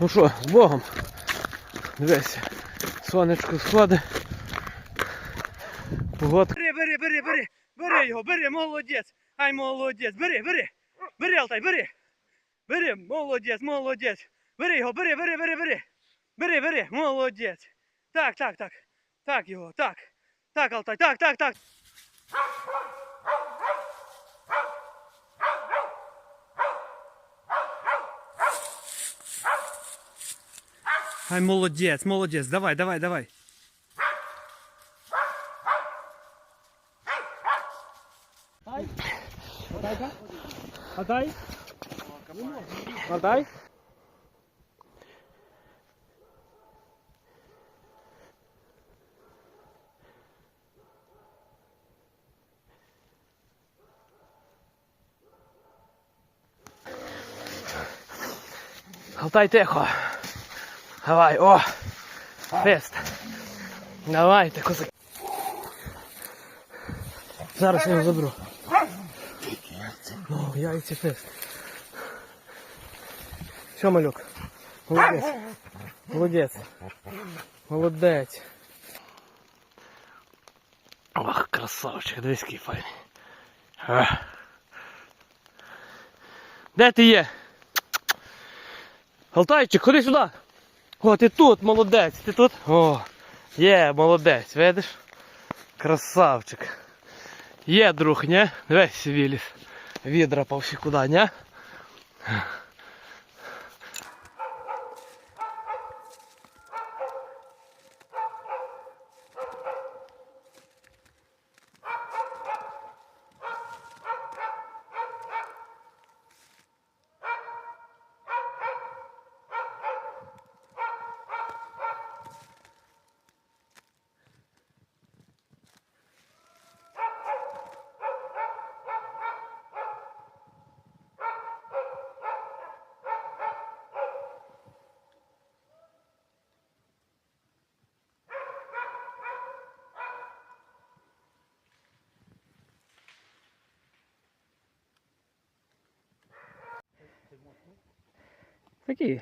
Ну що, з Богом. Дивись, сонечко сходить. Погодка. Бери, бери, бери, бери, бери його, бери, молодець. Ай, молодець, бери, бери. Бери, Алтай, бери. Бери, молодець, молодець. Бери його, бери, бери, бери, бери. Бери, бери, молодець. Так, так, так. Так його, так. Так, Алтай, так, так, так. Ай, молодець, молодець, давай, давай, давай. Отдай. Отдай. Алтай тихо. Давай, о! Фест. Давайте, козак. Зараз я його заберу. Ну, яйці фест. Що, малюк? Молодець. Молодець. Молодець. Ох, красавчик, дивись, який файний. Де ти є? Алтайчик, ходи сюди. О, ти тут, молодець, ти тут? О, є, молодець, видиш? Красавчик. Є друг, не? Дивись, виліз. Відра по всі куди, не? Aqui.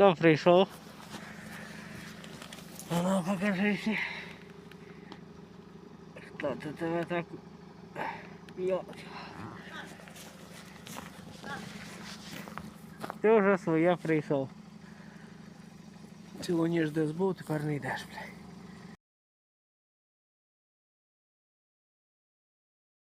Хто прийшов? А ну покажися. Хто це тебе так п'є? Ти вже своє прийшов. Цілу ніж десь був, тепер не йдеш, блядь.